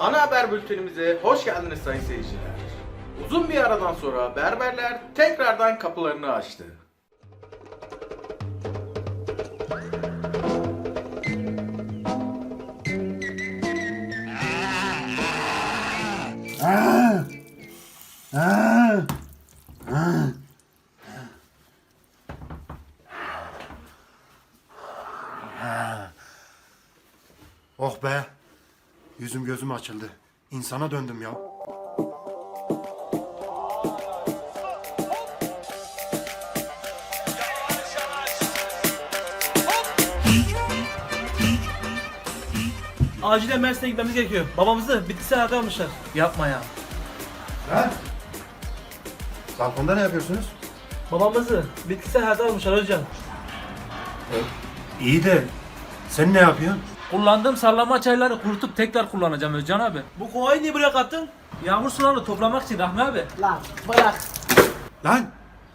Ana haber bültenimize hoş geldiniz sayın seyirciler. Uzun bir aradan sonra berberler tekrardan kapılarını açtı. Oh be. Yüzüm gözüm açıldı. İnsana döndüm ya. Acilen Mersin'e gitmemiz gerekiyor. Babamızı bitkisel hayata almışlar. Yapma ya. Ha? Balkonda ne yapıyorsunuz? Babamızı bitkisel hayata almışlar hocam. İyi de sen ne yapıyorsun? Kullandığım sallama çayları kurutup tekrar kullanacağım Özcan abi. Bu kovayı niye buraya kattın? Yağmur sularını toplamak için Rahmi abi. Lan bırak. Lan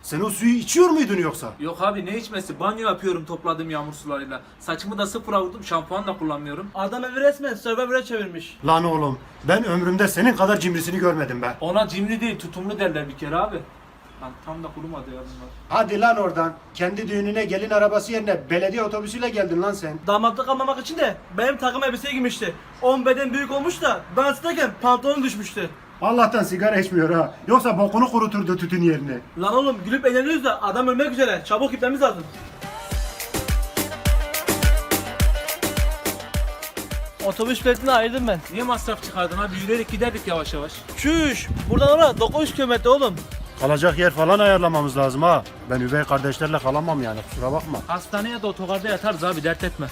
sen o suyu içiyor muydun yoksa? Yok abi ne içmesi banyo yapıyorum topladığım yağmur sularıyla. Saçımı da sıfıra vurdum şampuan da kullanmıyorum. Adam evi resmen Survivor'a çevirmiş. Lan oğlum ben ömrümde senin kadar cimrisini görmedim be. Ona cimri değil tutumlu derler bir kere abi. Lan tam da kurumadı ya bunlar. Hadi lan oradan. Kendi düğününe gelin arabası yerine belediye otobüsüyle geldin lan sen. Damatlık almamak için de benim takım elbiseye girmişti. 10 beden büyük olmuş da danstayken pantolon düşmüştü. Allah'tan sigara içmiyor ha. Yoksa bokunu kuruturdu tütün yerine. Lan oğlum gülüp eğleniyoruz da adam ölmek üzere. Çabuk gitmemiz lazım. Otobüs biletini ayırdım ben. Niye masraf çıkardın abi yürüyerek giderdik yavaş yavaş. Çüş. Buradan oraya 900 kilometre oğlum. Kalacak yer falan ayarlamamız lazım ha. Ben üvey kardeşlerle kalamam yani kusura bakma. Hastaneye de otogarda yatarız abi dert etme.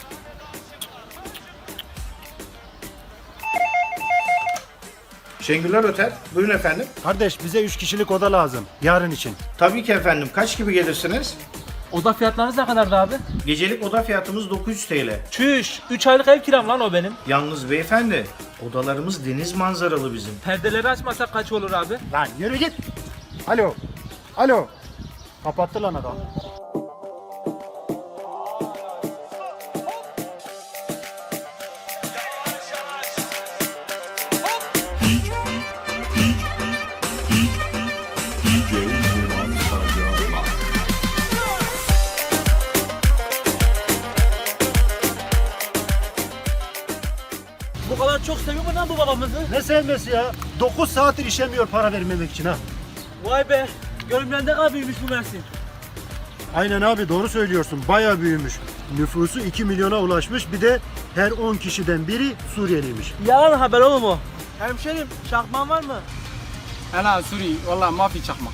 Şengüller Otel. Buyurun efendim. Kardeş bize 3 kişilik oda lazım. Yarın için. Tabii ki efendim. Kaç gibi gelirsiniz? Oda fiyatlarınız ne kadardı abi? Gecelik oda fiyatımız 900 TL. Çüş 3 aylık ev kiram lan o benim. Yalnız beyefendi, odalarımız deniz manzaralı bizim. Perdeleri açmasak kaç olur abi? Lan yürü git. Alo. Alo. Kapattı lan adam. Bu kadar çok seviyor mu lan bu babamızı? Ne sevmesi ya? 9 saattir işemiyor para vermemek için ha. Vay be. Görümden ne kadar büyümüş bu Mersin. Aynen abi doğru söylüyorsun. Baya büyümüş. Nüfusu 2 milyona ulaşmış. Bir de her 10 kişiden biri Suriyeliymiş. Yalan haber oğlum o. Hemşerim çakman var mı? Ana Suri valla mafi çakmak.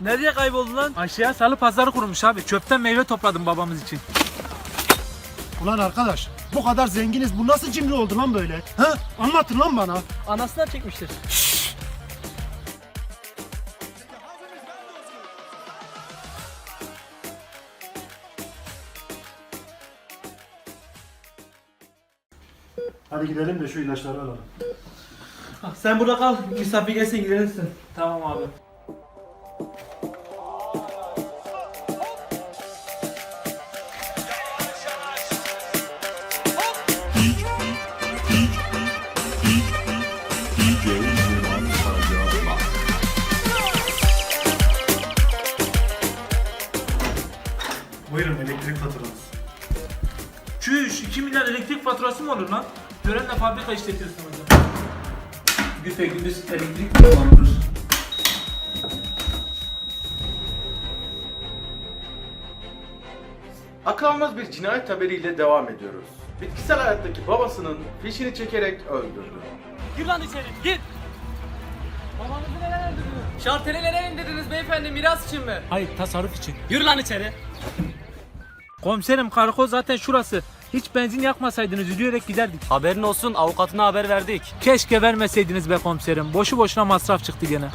Nereye kayboldun lan? Ayşe'ye salı pazarı kurmuş abi. Çöpten meyve topladım babamız için. Ulan arkadaş bu kadar zenginiz bu nasıl cimri oldu lan böyle? Ha? Anlatın lan bana. Anasından çekmiştir. Hadi gidelim de şu ilaçları alalım. Ah, Sen burada kal. Misafir gelsin ilgilenirsin. Tamam abi. Buyurun elektrik faturanız. Çüş 2 milyar elektrik faturası mı olur lan? Görenle fabrika işletiyorsun hocam. Güpe gündüz elektrik kullanılır. Akıl almaz bir cinayet haberiyle devam ediyoruz. Bitkisel hayattaki babasının fişini çekerek öldürdü. Gir lan içeri. Gir. Babanızı neden öldürdünüz? Şarteli neden indirdiniz beyefendi miras için mi? Hayır tasarruf için. Yürü lan içeri. Komiserim karakol zaten şurası. Hiç benzin yakmasaydınız yürüyerek giderdik. Haberin olsun avukatına haber verdik. Keşke vermeseydiniz be komiserim. Boşu boşuna masraf çıktı gene.